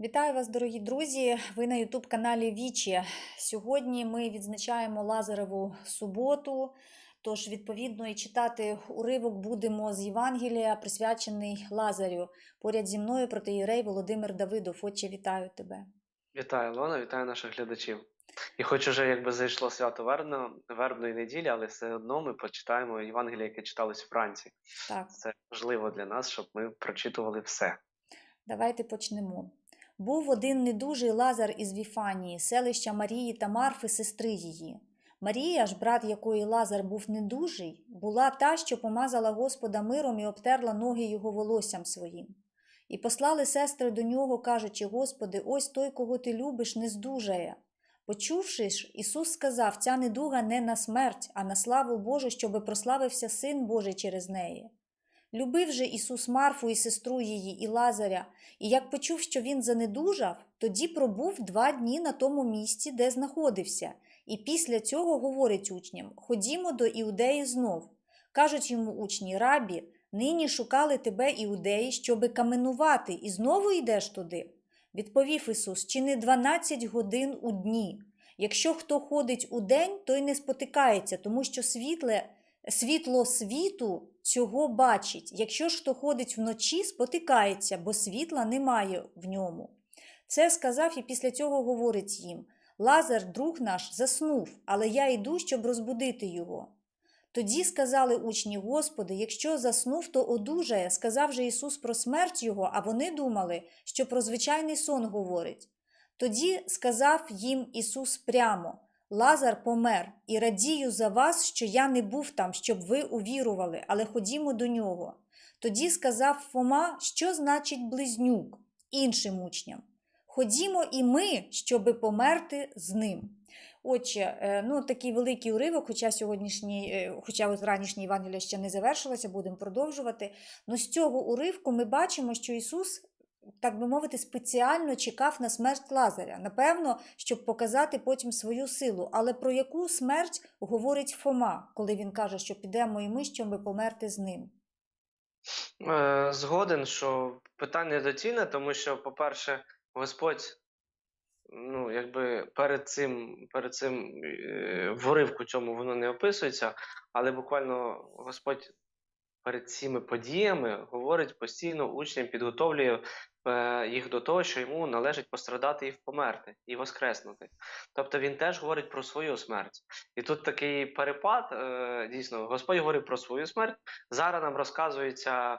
Вітаю вас, дорогі друзі! Ви на Ютуб каналі Вічі. Сьогодні ми відзначаємо Лазареву суботу. Тож, відповідно, і читати уривок будемо з Євангелія, присвячений Лазарю. Поряд зі мною протиєрей Володимир Давидов. Отче, вітаю тебе. Вітаю, Лона, вітаю наших глядачів. І хоч уже якби зайшло свято вербно, вербної неділі, але все одно ми почитаємо Євангеліє, яке читалось вранці. Так, Це важливо для нас, щоб ми прочитували все. давайте почнемо. Був один недужий Лазар із Віфанії, селища Марії та Марфи, сестри її. Марія ж, брат якої Лазар був недужий, була та, що помазала Господа миром і обтерла ноги його волоссям своїм. І послали сестри до нього, кажучи: Господи, ось той, кого ти любиш, не здужає. Почувши ж, Ісус сказав: ця недуга не на смерть, а на славу Божу, щоби прославився Син Божий через неї. Любив же Ісус Марфу і сестру її, і Лазаря, і як почув, що він занедужав, тоді пробув два дні на тому місці, де знаходився, і після цього говорить учням: Ходімо до Іудеї знов. Кажуть йому учні, рабі, нині шукали тебе іудеї, щоби каменувати, і знову йдеш туди. Відповів Ісус: чи не дванадцять годин у дні? Якщо хто ходить у день, той не спотикається, тому що світле, світло світу цього бачить. Якщо ж хто ходить вночі, спотикається, бо світла немає в ньому. Це сказав і після цього говорить їм: Лазар, друг наш, заснув, але я йду, щоб розбудити його. Тоді сказали учні, Господи, якщо заснув, то одужає, сказав же Ісус про смерть його, а вони думали, що про звичайний сон говорить. Тоді сказав їм Ісус прямо: Лазар помер, і радію за вас, що я не був там, щоб ви увірували, але ходімо до нього. Тоді сказав Фома, що значить близнюк іншим учням. Ходімо і ми, щоби померти з ним. Отже, е, ну такий великий уривок, хоча сьогоднішній, е, хоча от ранішній Євангелія ще не завершилося, будемо продовжувати. Ну з цього уривку ми бачимо, що Ісус, так би мовити, спеціально чекав на смерть Лазаря. Напевно, щоб показати потім свою силу. Але про яку смерть говорить Фома, коли він каже, що підемо і ми, щоб померти з ним? Е, згоден, що питання доцільне, тому що, по-перше, Господь, ну, якби перед цим, перед цим е, в уривку цьому воно не описується, але буквально Господь перед цими подіями говорить постійно учням, підготовлює їх до того, що йому належить пострадати і померти, і воскреснути. Тобто він теж говорить про свою смерть. І тут такий перепад, е, дійсно, Господь говорить про свою смерть. Зараз нам розказується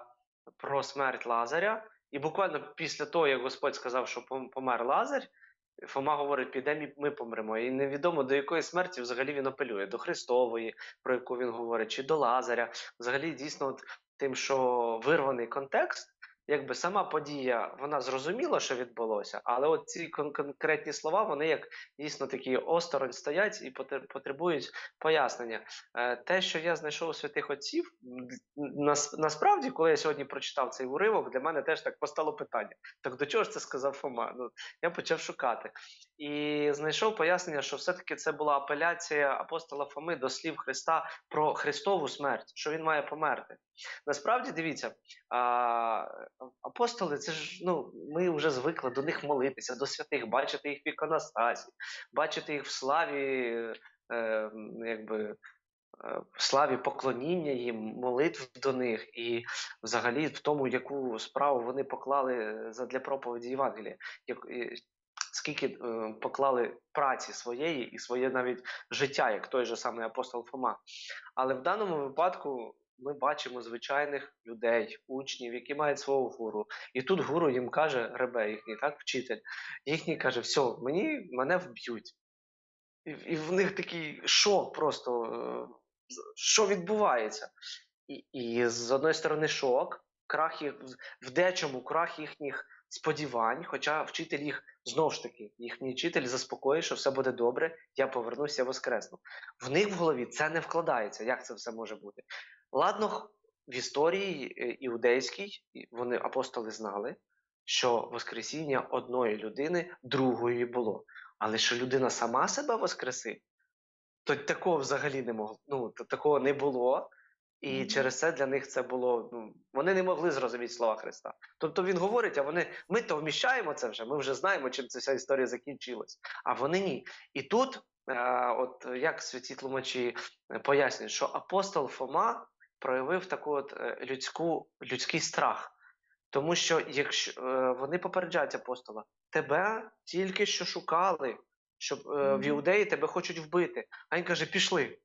про смерть Лазаря. І буквально після того, як Господь сказав, що пом- помер Лазар, Фома говорить, підемо ми помремо. І невідомо до якої смерті взагалі він апелює, до Христової, про яку він говорить, чи до Лазаря. Взагалі, дійсно, от, тим, що вирваний контекст, якби сама подія, вона зрозуміла, що відбулося, але от ці кон- конкретні слова, вони як дійсно такі осторонь стоять і потребують пояснення. Е, Те, що я знайшов у святих отців, нас, насправді, коли я сьогодні прочитав цей уривок, для мене теж так постало питання: так до чого ж це сказав Фома? Ну, я почав шукати. І знайшов пояснення, що все-таки це була апеляція апостола Фоми до слів Христа про Христову смерть, що він має померти. Насправді, дивіться, а, апостоли, це ж ну, ми вже звикли до них молитися, до святих, бачити їх в іконостасі, бачити їх в славі, е, якби. е, В славі поклоніння їм, молитв до них, і взагалі в тому, яку справу вони поклали задля проповіді Євангелія, скільки е, поклали праці своєї і своє навіть життя, як той же самий апостол Фома. Але в даному випадку ми бачимо звичайних людей, учнів, які мають свого гуру. І тут гуру їм каже, ребе їхній, так, вчитель, їхній каже, все, мені, мене вб'ють. І, і в них такий шок просто, е, що відбувається. І, і з одної сторони шок, крах їх в дечому крах їхніх сподівань, хоча вчитель їх знову ж таки, їхній вчитель заспокоює, що все буде добре, я повернуся, воскресну. В них в голові це не вкладається. Як це все може бути? Ладно, в історії е, іудейській вони апостоли знали, що Воскресіння одної людини другої було. Але що людина сама себе воскресить, то такого взагалі не могло. Ну, то такого не було. І Мгм. через це для них це було. Ну, вони не могли зрозуміти слова Христа. Тобто він говорить, а вони ми то вміщаємо це вже, ми вже знаємо, чим ця вся історія закінчилась. А вони ні. І тут, е, от як святі тлумачі е, пояснюють, що апостол Фома проявив таку от е, людську, людський страх. Тому що якщо е, вони попереджають апостола, тебе тільки що шукали, щоб е, в іудеї тебе хочуть вбити. А він каже: пішли.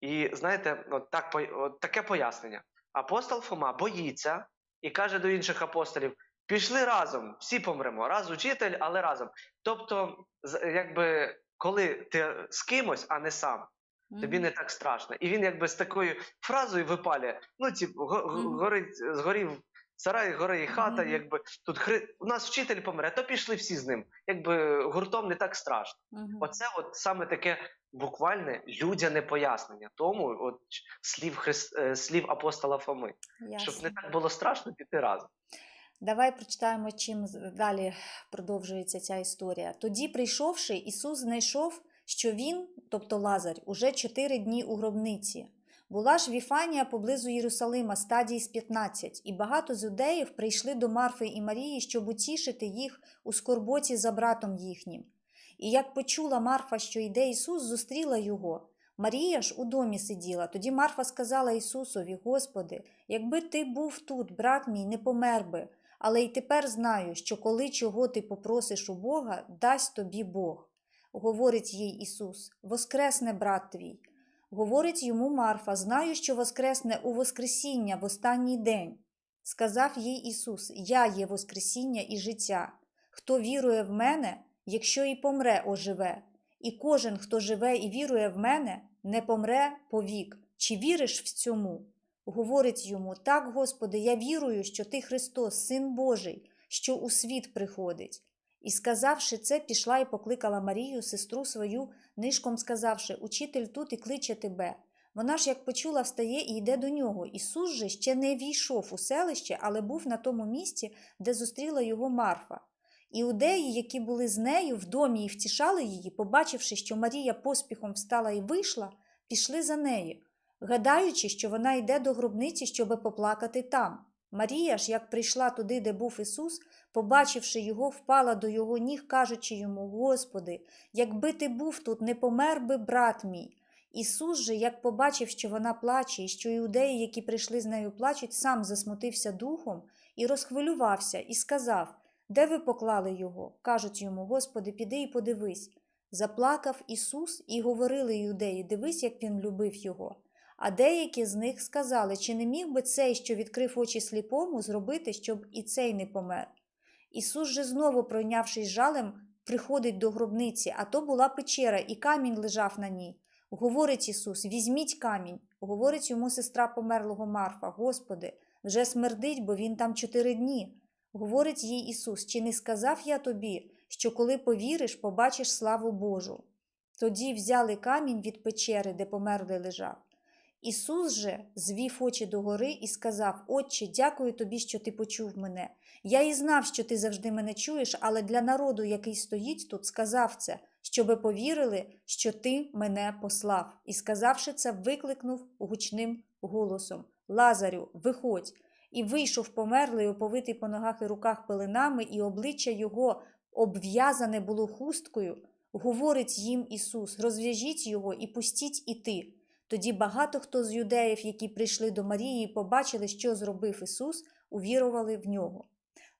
І знаєте, от так от таке пояснення. Апостол Фома боїться і каже до інших апостолів: пішли разом, всі помремо. Раз учитель, але разом. Тобто, якби коли ти з кимось, а не сам, тобі не так страшно. І він якби з такою фразою випалює: ну, го- горить, згорів сарай, гори і хата, Мгм. якби тут хри... у нас вчитель помре, то пішли всі з ним. Якби гуртом не так страшно. Мгм. Оце от саме таке буквальне людяне пояснення тому, от слів Христ... е, слів апостола Фоми, щоб не так було страшно піти разом. Давай прочитаємо, чим далі продовжується ця історія. Тоді, прийшовши, Ісус знайшов, що він, тобто Лазар, уже чотири дні у гробниці. Була ж Віфанія поблизу Єрусалима, стадії з 15, і багато з юдеїв прийшли до Марфи і Марії, щоб утішити їх у скорботі за братом їхнім. І як почула Марфа, що йде Ісус, зустріла його. Марія ж у домі сиділа. Тоді Марфа сказала Ісусові: Господи, якби ти був тут, брат мій, не помер би. Але й тепер знаю, що коли чого ти попросиш у Бога, дасть тобі Бог. Говорить їй Ісус: Воскресне брат твій. Говорить йому Марфа: Знаю, що воскресне у Воскресіння в останній день. Сказав їй Ісус: Я є Воскресіння і життя. Хто вірує в мене, якщо і помре, оживе. І кожен, хто живе і вірує в мене, не помре повік. Чи віриш в цьому? Говорить йому: Так, Господи, я вірую, що Ти Христос, Син Божий, що у світ приходить. І сказавши це, пішла і покликала Марію, сестру свою, нишком сказавши: Учитель тут і кличе тебе. Вона ж, як почула, встає і йде до нього. Ісус же ще не війшов у селище, але був на тому місці, де зустріла його Марфа. Іудеї, які були з нею в домі і втішали її, побачивши, що Марія поспіхом встала і вийшла, пішли за нею, гадаючи, що вона йде до гробниці, щоби поплакати там. Марія ж, як прийшла туди, де був Ісус, побачивши його, впала до його ніг, кажучи йому: Господи, якби ти був тут, не помер би брат мій. Ісус же, як побачив, що вона плаче, і що іудеї, які прийшли з нею, плачуть, сам засмутився духом і розхвилювався, і сказав: Де ви поклали його? Кажуть йому, Господи, піди і подивись. Заплакав Ісус, і говорили юдеї, дивись, як він любив його. А деякі з них сказали, чи не міг би цей, що відкрив очі сліпому, зробити, щоб і цей не помер. Ісус же знову, пройнявшись жалем, приходить до гробниці, а то була печера, і камінь лежав на ній. Говорить Ісус: візьміть камінь. Говорить йому сестра померлого Марфа: Господи, вже смердить, бо він там чотири дні. Говорить їй Ісус: Чи не сказав я тобі, що коли повіриш, побачиш славу Божу? Тоді взяли камінь від печери, де померлий лежав. Ісус же звів очі догори і сказав: Отче, дякую тобі, що ти почув мене. Я і знав, що ти завжди мене чуєш, але для народу, який стоїть тут, сказав це, щоби повірили, що ти мене послав. І сказавши це, викликнув гучним голосом: Лазарю, виходь. І вийшов померлий, оповитий по ногах і руках пеленами, і обличчя його обв'язане було хусткою. Говорить їм Ісус: розв'яжіть його і пустіть іти. Тоді багато хто з юдеїв, які прийшли до Марії і побачили, що зробив Ісус, увірували в нього.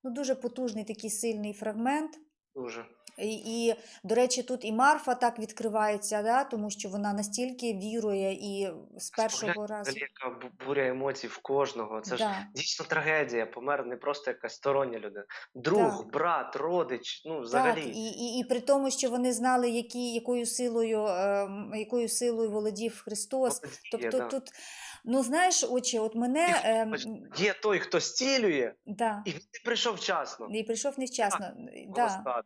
Ну, дуже потужний такий сильний фрагмент. Дуже. І, і, до речі, тут і Марфа так відкривається, да, тому що вона настільки вірує і з першого Погляньте, разу. яка буря емоцій в кожного. Це ж дійсно трагедія. Помер не просто якась стороння людина. Друг, Так. брат, родич. Ну, Так, взагалі. і, і, і при тому, що вони знали, які, якою силою, ем, якою силою володів Христос. Молодці, Тобто да. тут, ну знаєш, отче, от мене Хоч Є той, хто зцілює, да, і він не прийшов вчасно. і прийшов невчасно. Було Да.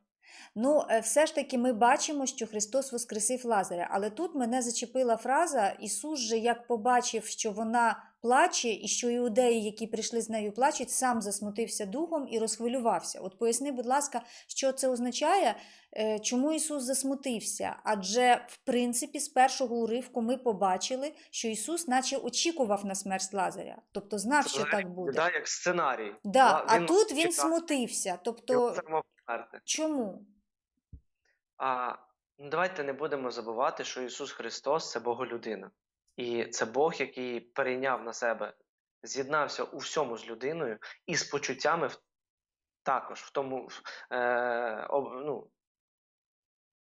Ну, е, все ж таки, ми бачимо, що Христос воскресив Лазаря. Але тут мене зачепила фраза: Ісус же, як побачив, що вона плаче, і що іудеї, які прийшли з нею, плачуть, сам засмутився духом і розхвилювався. От поясни, будь ласка, що це означає, е, чому Ісус засмутився? Адже, в принципі, з першого уривку ми побачили, що Ісус наче очікував на смерть Лазаря, тобто знав, що так буде. Да, як сценарій. Да, а тут він смутився. Тобто, померти. чому? А ну, давайте не будемо забувати, що Ісус Христос це Боголюдина. І це Бог, який перейняв на себе, з'єднався у всьому з людиною і з почуттями також в тому. Е, об, ну,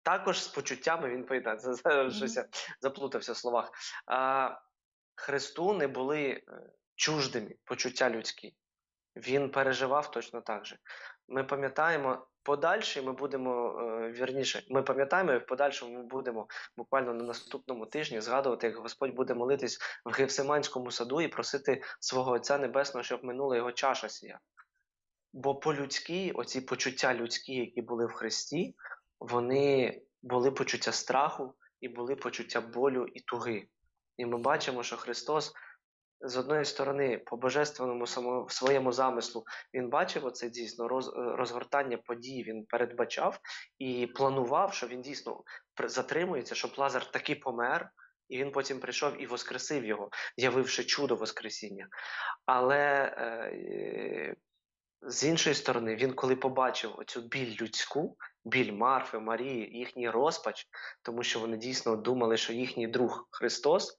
також з почуттями він це, Мгм. щось я заплутався в словах. А, Христу не були е, чуждими почуття людські. Він переживав точно так же. Ми пам'ятаємо подальше, ми будемо е, вірніше, ми пам'ятаємо, і в подальшому ми будемо буквально на наступному тижні згадувати, як Господь буде молитись в Гефсиманському саду і просити свого Отця Небесного, щоб минула його чаша сія. Бо по-людськи, оці почуття людські, які були в Христі, вони були почуття страху і були почуття болю і туги. І ми бачимо, що Христос з одної сторони, по божественному само, своєму замислу, він бачив оце дійсно роз, е, розгортання подій, він передбачав і планував, що він дійсно затримується, щоб Лазар таки помер, і він потім прийшов і воскресив його, явивши чудо Воскресіння. Але е, з іншої сторони, він коли побачив оцю біль людську, біль Марфи, Марії, їхній розпач, тому що вони дійсно думали, що їхній друг Христос,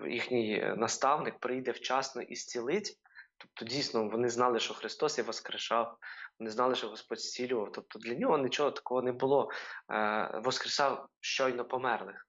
їхній е, наставник, прийде вчасно і зцілить. Тобто, дійсно, вони знали, що Христос і воскрешав, вони знали, що Господь зцілював. Тобто для нього нічого такого не було. Е, воскресав щойно померлих.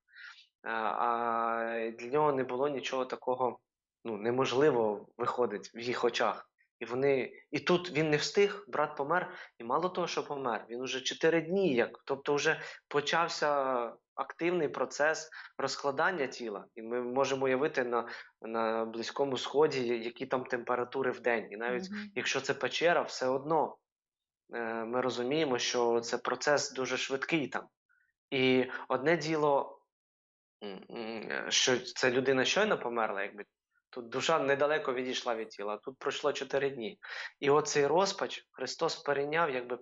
Е, а для нього не було нічого такого ну, неможливого виходить в їх очах. І вони, і тут він не встиг, брат помер, і мало того, що помер, він уже чотири дні, як, тобто вже почався активний процес розкладання тіла. І ми можемо уявити на, на Близькому Сході, які там температури в день. І навіть Мгм. якщо це печера, все одно е, ми розуміємо, що це процес дуже швидкий там. І одне діло, м, що ця людина щойно померла, якби тут душа недалеко відійшла від тіла, тут пройшло 4 дні. І оцей розпач Христос перейняв якби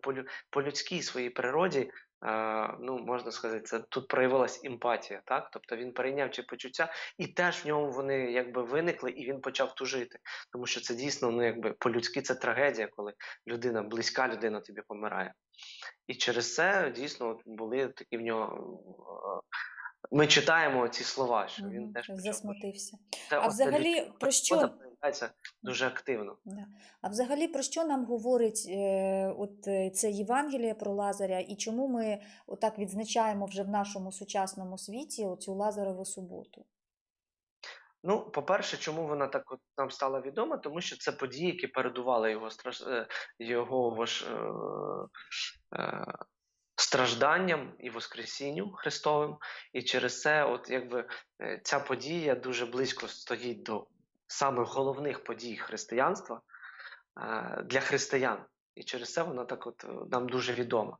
по, людській своїй природі. Ну, можна сказати, це тут проявилась емпатія, так? Тобто він перейняв ці почуття, і теж в ньому вони якби виникли, і він почав тужити. Тому що це дійсно ну, якби по-людськи це трагедія, коли людина, близька людина тобі помирає. І через це дійсно були такі в нього. Ми читаємо ці слова, що він теж почав. засмутився. Це А взагалі людська про що дуже активно. Да. А взагалі про що нам говорить е, от е, це Євангеліє про Лазаря, і чому ми отак відзначаємо вже в нашому сучасному світі оцю Лазарову суботу? Ну, по-перше, чому вона так от нам стала відома? Тому що це події, які передували його страш... е, його ваш... е... е, стражданням і Воскресінню Христовим. І через це, от якби е, ця подія дуже близько стоїть до самих головних подій християнства е, для християн. І через це вона так от е, нам дуже відома.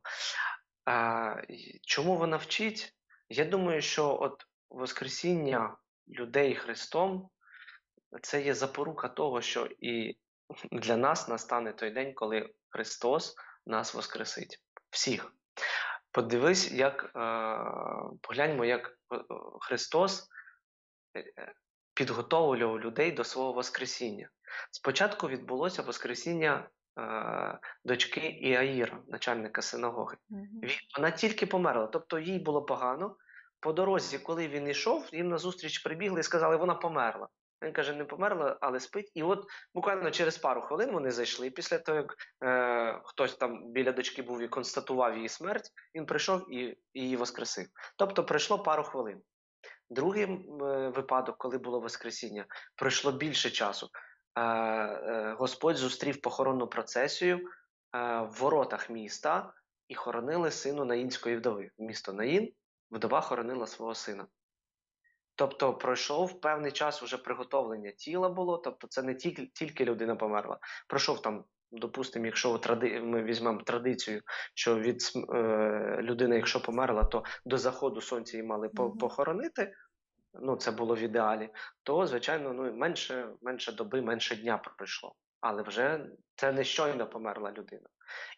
Чому вона вчить? Я думаю, що от Воскресіння людей Христом це є запорука того, що і для нас настане той день, коли Христос нас воскресить. Всіх. Подивись, як е, погляньмо, як е, Христос е, е, підготовлював людей до свого Воскресіння. Спочатку відбулося Воскресіння дочки Іаїра, начальника синагоги. Вона тільки померла, тобто їй було погано. По дорозі, коли він йшов, їм назустріч прибігли і сказали, вона померла. Він каже, не померла, але спить. І от буквально через пару хвилин вони зайшли. Після того, як е, хтось там біля дочки був і констатував її смерть, він прийшов і, її воскресив. Тобто пройшло пару хвилин. Другий е, випадок, коли було Воскресіння, пройшло більше часу. Е, е, Господь зустрів похоронну процесію е, в воротах міста і хоронили сину Наїнської вдови. Місто Наїн, вдова хоронила свого сина. Тобто пройшов певний час уже приготовлення тіла було, тобто це не тільки, тільки людина померла. Пройшов там, допустимо, якщо тради, ми візьмемо традицію, що від е, людини, якщо померла, то до заходу сонця її мали по- похоронити. ну це було в ідеалі, то звичайно, ну менше, менше доби, менше дня пройшло. Але вже це не щойно померла людина.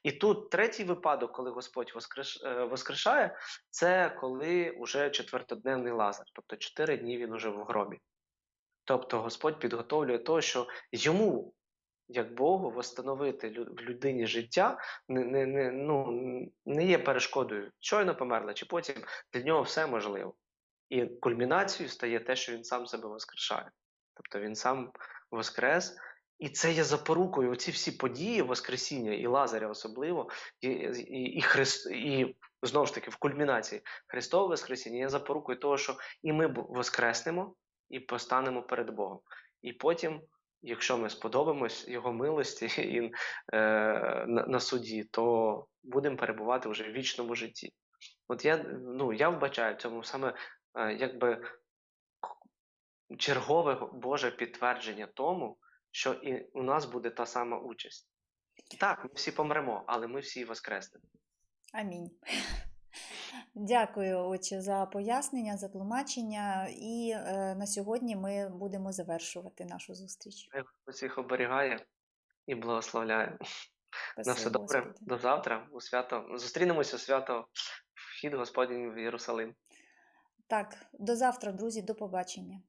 І тут третій випадок, коли Господь воскреш, е, воскрешає, це коли уже четвертодневний лазар, тобто чотири дні він уже в гробі. Тобто Господь підготовлює того, що йому, як Богу, восстановити в людині життя не, не, не, ну, не є перешкодою. Щойно померла, чи потім для нього все можливо. І кульмінацією стає те, що він сам себе воскрешає. Тобто він сам воскрес, і це є запорукою. Оці всі події Воскресіння і Лазаря особливо, і, і, і, Христ, і знову ж таки в кульмінації Христове Воскресіння є запорукою того, що і ми воскреснемо і постанемо перед Богом. І потім, якщо ми сподобаємось Його милості і, е, на, на суді, то будемо перебувати вже в вічному житті. От я, ну, я вбачаю в цьому саме е, якби чергове Боже підтвердження тому, що і у нас буде та сама участь. Так, ми всі помремо, але ми всі воскреснемо. Амінь. Дякую, отче, за пояснення, за тлумачення. І е, на сьогодні ми будемо завершувати нашу зустріч. Хай всіх оберігає і благословляє. На все добре. Господи. До завтра. У свято. Зустрінемося у свято вхід Господній в Єрусалим. Так, до завтра, друзі, до побачення.